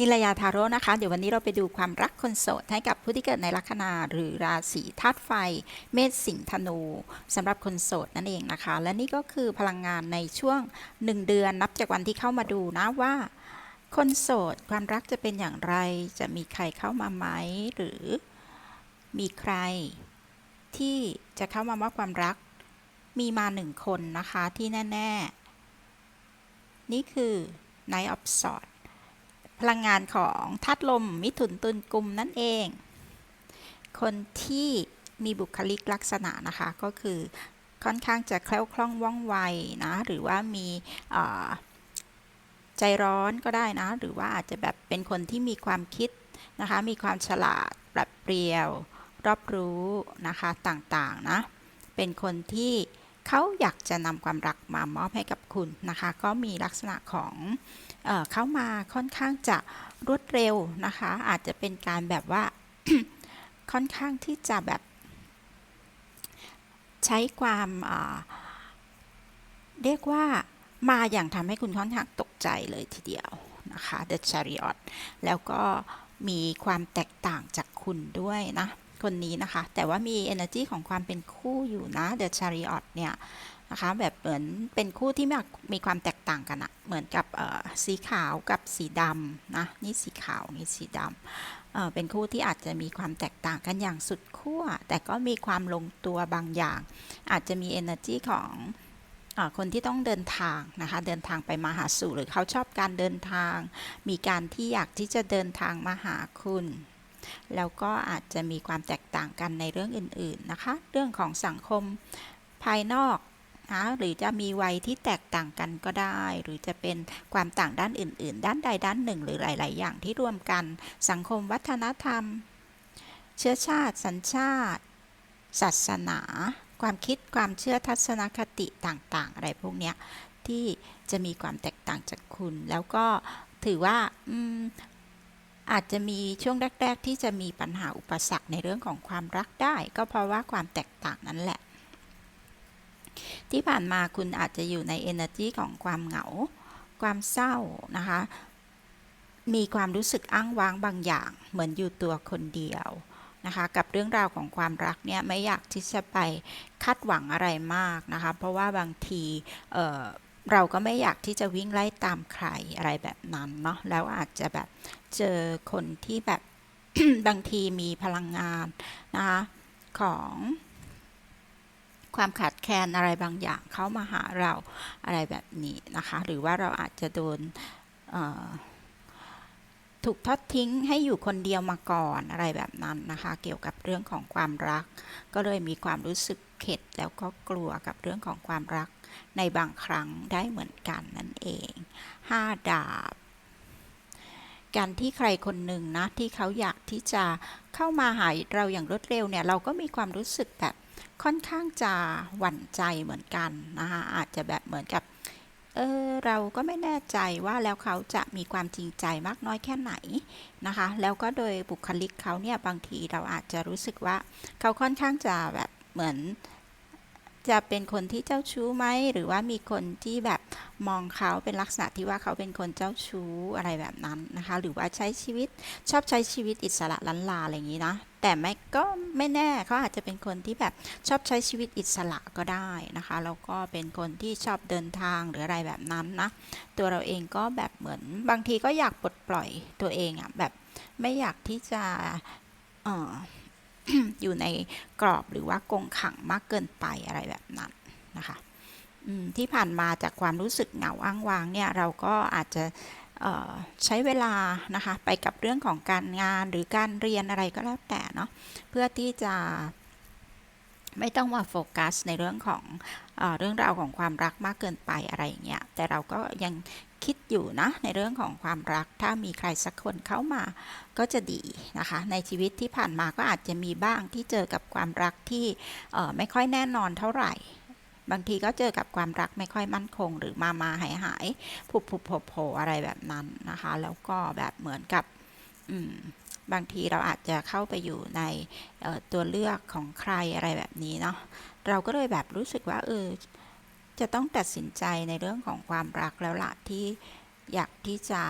นิลยาทาโร่นะคะ เดี๋ยววันนี้เราไปดูความรักคนโสดให้กับผู้ที่เกิดในลัคนาหรือราศีธาตุไฟ เมษสิงห์ธนูสำหรับคนโสดนั่นเองนะคะ และนี่ก็คือพลังงานในช่วง 1 เดือนนับจากวันที่เข้ามาดูนะว่า คนโสดความรักจะเป็นอย่างไร จะมีใครเข้ามาไหม หรือมีใคร ที่จะเข้ามามอบความรัก มีมาหนึ่งคนนะคะที่แน่ ๆ นี่คือ Knight of Swords พลังงานของธาตุลมมิถุนตุลกุมนั่นเอง คนที่มีบุคลิกลักษณะนะคะก็คือค่อนข้างจะแคล่วคล่องว่องไวนะหรือว่ามีใจร้อนก็ได้นะ หรือว่าอาจจะแบบเป็นคนที่มีความคิดนะคะมีความฉลาดปรับเปรียว รอบรู้นะคะต่างๆนะเป็นคนที่ เขาอยากจะนำความรักมามอบให้กับคุณนะคะ ก็มีลักษณะของเออเข้ามาค่อนข้างจะรวดเร็วนะคะ อาจจะเป็นการแบบว่าค่อนข้างที่จะแบบ ใช้ความอ่าเรียกว่ามาอย่างทำให้คุณค่อนข้างตกใจเลยทีเดียวนะคะ The Chariot แล้วก็มีความแตกต่างจากคุณด้วยนะ คนนี้นะคะ แต่ว่ามี energy ของความเป็นคู่อยู่นะ The Chariot เนี่ยนะคะแบบเหมือนเป็นคู่ที่มีมีความแตกต่างกันอะเหมือนกับสีขาวกับสีดำนะนี่สีขาวนี่สีดำเเป็นคู่ที่อาจจะมีความแตกต่างกันอย่างสุดขั้วแต่ก็มีความลงตัวบางอย่าง อาจจะมี energy ของอคนที่ต้องเดินทางนะคะเดินทางไปมาหาสู่หรือเขาชอบการเดินทาง มีการที่อยากที่จะเดินทางมาหาคุณ แล้วก็อาจจะมีความแตกต่างกันในเรื่องอื่น ๆ นะคะ เรื่องของสังคมภายนอกนะหรือจะมีวัยที่แตกต่างกันก็ได้ หรือจะเป็นความต่างด้านอื่น ๆ ด้านใดด้านหนึ่ง หรือหลาย ๆ อย่างที่รวมกัน สังคมวัฒนธรรม เชื้อชาติ สัญชาติ ศาสนา ความคิดความเชื่อทัศนคติต่าง ๆ อะไรพวกเนี้ยที่จะมีความแตกต่างจากคุณ แล้วก็ถือว่า อาจจะมีช่วงแรก ๆ ที่จะมีปัญหาอุปสรรคในเรื่องของความรักได้ ก็เพราะว่าความแตกต่างนั้นแหละ ที่ผ่านมาคุณอาจจะอยู่ใน energy ของความเหงา ความเศร้านะคะ มีความรู้สึกอ้างว้างบางอย่าง เหมือนอยู่ตัวคนเดียวนะคะ กับเรื่องราวของความรักเนี่ยไม่อยากที่จะไปคาดหวังอะไรมากนะคะ เพราะว่าบางทีเเราก็ไม่อยากที่จะวิ่งไล่ตามใครอะไรแบบนั้นเนาะแล้วอาจจะแบบเจอคนที่แบบ บางทีมีพลังงานนะคะของความขาดแคลนอะไรบางอย่างเข้ามาหาเราอะไรแบบนี้นะคะ หรือว่าเราอาจจะโดนเถูกทอดทิ้งให้อยู่คนเดียวมาก่อนอะไรแบบนั้นนะคะ เกี่ยวกับเรื่องของความรัก ก็เลยมีความรู้สึกเข็ดแล้วก็กลัวกับเรื่องของความรัก ในบางครั้งได้เหมือนกันนั่นเองห้าดาบการที่ใครคนหนึ่งนะที่เขาอยากที่จะเข้ามาหาเราอย่างรวดเร็วเนี่ยเราก็มีความรู้สึกแบบค่อนข้างจะหวั่นใจเหมือนกันนะคะอาจจะแบบเหมือนกับ เออเราก็ไม่แน่ใจว่าแล้วเขาจะมีความจริงใจมากน้อยแค่ไหนนะคะ แล้วก็โดยบุคลิกเขาเนี่ยบางทีเราอาจจะรู้สึกว่าเขาค่อนข้างจะแบบเหมือน จะเป็นคนที่เจ้าชู้ไหมหรือว่ามีคนที่แบบมองเขาเป็นลักษณะที่ว่าเขาเป็นคนเจ้าชู้อะไรแบบนั้นนะคะ หรือว่าใช้ชีวิตชอบใช้ชีวิตอิสระลันลาอะไรอย่างนี้นะแต่ไม่ก็ไม่แน่เขาอาจจะเป็นคนที่แบบชอบใช้ชีวิตอิสระก็ได้นะคะแล้วก็เป็นคนที่ชอบเดินทางหรืออะไรแบบนั้นนะตัวเราเองก็แบบเหมือนบางทีก็อยากปลดปล่อยตัวเองอะแบบไม่อยากที่จะเออ อยู่ในกรอบหรือว่ากงขังมากเกินไปอะไรแบบนั้นนะคะที่ผ่านมาจากความรู้สึกเหงาอ้างว้างเนี่ยเราก็อาจจะใช้เวลานะคะไปกับเรื่องของการงานหรือการเรียนอะไรก็แล้วแต่เนาะเพื่อที่จะไม่ต้องมาโฟกัสในเรื่องของเออเรื่องราวของความรักมากเกินไปอะไรอย่างเงี้ยแต่เราก็ยัง คิดอยู่นะในเรื่องของความรัก ถ้ามีใครสักคนเข้ามาก็จะดีนะคะ ในชีวิตที่ผ่านมาก็อาจจะมีบ้างที่เจอกับความรักที่ไม่ค่อยแน่นอนเท่าไหร่ บางทีก็เจอกับความรักไม่ค่อยมั่นคง หรือมามาหายหายผุบผุบโผล่โผอะไรแบบนั้นนะคะ แล้วก็แบบเหมือนกับบางทีเราอาจจะเข้าไปอยู่ในตัวเลือกของใครอะไรแบบนี้เนาะเราก็เลยแบบรู้สึกว่าเออ จะต้องตัดสินใจในเรื่องของความรักแล้วละที่อยากที่จะ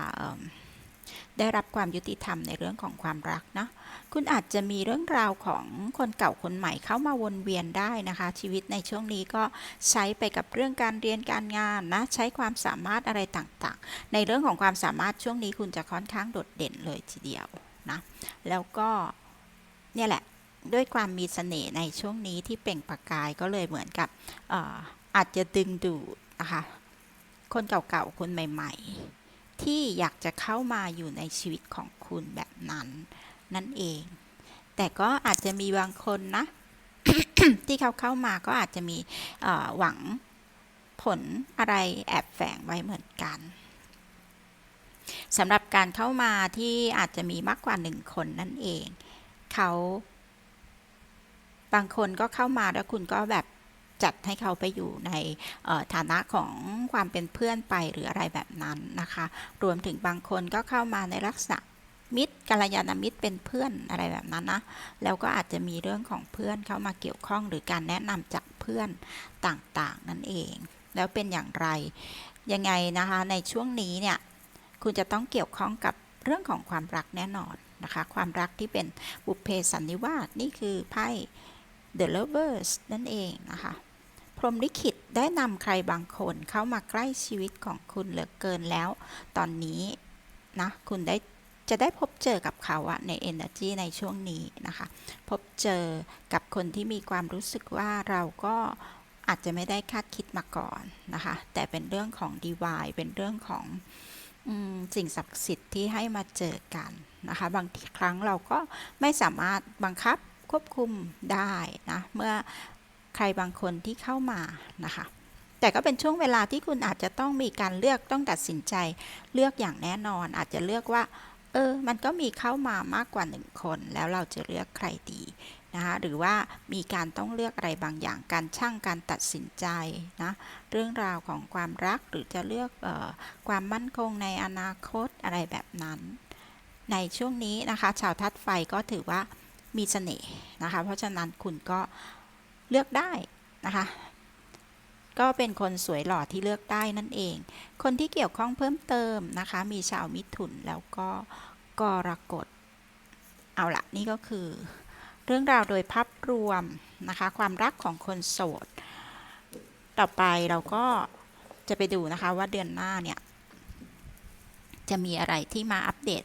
ได้รับความยุติธรรมในเรื่องของความรักนะ คุณอาจจะมีเรื่องราวของคนเก่าคนใหม่เข้ามาวนเวียนได้นะคะ ชีวิตในช่วงนี้ก็ใช้ไปกับเรื่องการเรียนการงานนะ ใช้ความสามารถอะไรต่างๆ ในเรื่องของความสามารถช่วงนี้คุณจะค่อนข้างโดดเด่นเลยทีเดียวนะ แล้วก็เนี่ยแหละด้วยความมีเสน่ห์ในช่วงนี้ที่เปล่งประกายก็เลยเหมือนกับ อาจจะดึงดูดนะคะคนเก่าๆ คนใหม่ ๆ ที่อยากจะเข้ามาอยู่ในชีวิตของคุณแบบนั้นนั่นเอง แต่ก็อาจจะมีบางคนนะ ที่เขาเข้ามาก็อาจจะมีหวังผลอะไรแอบแฝงไว้เหมือนกันสำหรับการเข้ามาที่อาจจะมีมากกว่าหนึ่งคนนั่นเอง เขา บางคนก็เข้ามาแล้วคุณก็แบบ จัดให้เขาไปอยู่ในฐานะของความเป็นเพื่อนไปหรืออะไรแบบนั้นนะคะ รวมถึงบางคนก็เข้ามาในลักษณะมิตรกัลยาณมิตรเป็นเพื่อนอะไรแบบนั้นนะ แล้วก็อาจจะมีเรื่องของเพื่อนเข้ามาเกี่ยวข้อง หรือการแนะนำจากเพื่อนต่างๆ นั่นเอง แล้วเป็นอย่างไร ยังไงนะคะในช่วงนี้เนี่ยคุณจะต้องเกี่ยวข้องกับเรื่องของความรักแน่นอนนะคะ ความรักที่เป็นบุพเพสันนิวาสนี่คือไพ่ The Lovers นั่นเองนะคะ พรหมลิขิตได้นำใครบางคนเข้ามาใกล้ชีวิตของคุณเหลือเกินแล้ว ตอนนี้นะคุณได้จะได้พบเจอกับเขาอะใน Energy ในช่วงนี้นะคะ พบเจอกับคนที่มีความรู้สึกว่าเราก็อาจจะไม่ได้คาดคิดมาก่อนนะคะ แต่เป็นเรื่องของ Divine เป็นเรื่องของอสิ่งศักดิ์สิทธิ์ที่ให้มาเจอกันนะคะ บางทีครั้งเราก็ไม่สามารถบังคับควบคุมได้นะ เมื่อ ใครบางคนที่เข้ามานะคะ แต่ก็เป็นช่วงเวลาที่คุณอาจจะต้องมีการเลือกต้องตัดสินใจเลือกอย่างแน่นอน อาจจะเลือกว่า เออ มันก็มีเข้ามามากกว่าหนึ่งคน แล้วเราจะเลือกใครดีนะคะหรือว่ามีการต้องเลือกอะไรบางอย่างการช่างการตัดสินใจนะเรื่องราวของความรักหรือจะเลือกออความมั่นคงในอนาคตอะไรแบบนั้น ในช่วงนี้นะคะ ชาวทัดไฟก็ถือว่ามีเสน่ห์นะคะ เพราะฉะนั้นคุณก็ เลือกได้นะคะ ก็เป็นคนสวยหล่อที่เลือกได้นั่นเอง คนที่เกี่ยวข้องเพิ่มเติมนะคะ มีชาวมิถุนแล้วก็กรกฎ เอาละนี่ก็คือ เรื่องราวโดยภาพรวมนะคะ ความรักของคนโสด ต่อไปเราก็จะไปดูนะคะว่าเดือนหน้าเนี่ย จะมีอะไรที่มาอัปเดต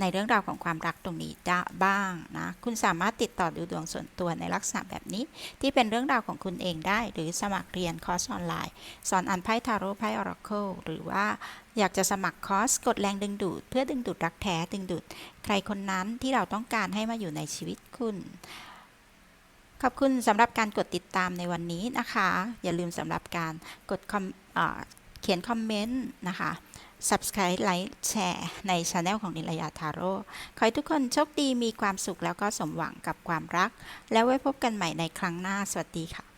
ในเรื่องราวของความรักตรงนี้ได้บ้างนะ คุณสามารถติดต่อดูดวงส่วนตัวในลักษณะแบบนี้ ที่เป็นเรื่องราวของคุณเองได้ หรือสมัครเรียนคอร์สออนไลน์ สอนอ่านไพ่ทาโร่ไพ่ออราเคิลหรือว่าอยากจะสมัครคอร์สกดแรงดึงดูด เพื่อดึงดูดรักแท้ดึงดูด ใครคนนั้นที่เราต้องการให้มาอยู่ในชีวิตคุณขอบคุณสำหรับการกดติดตามในวันนี้นะคะ อย่าลืมสำหรับการกดเเขียนคอมเมนต์นะคะ Subscribe ไลค์แชร์ในช anel ของนิลยาทาโร่ขอให้ทุกคนโชคดีมีความสุขแล้วก็สมหวังกับความรัก แล้วไว้พบกันใหม่ในครั้งหน้า สวัสดีค่ะ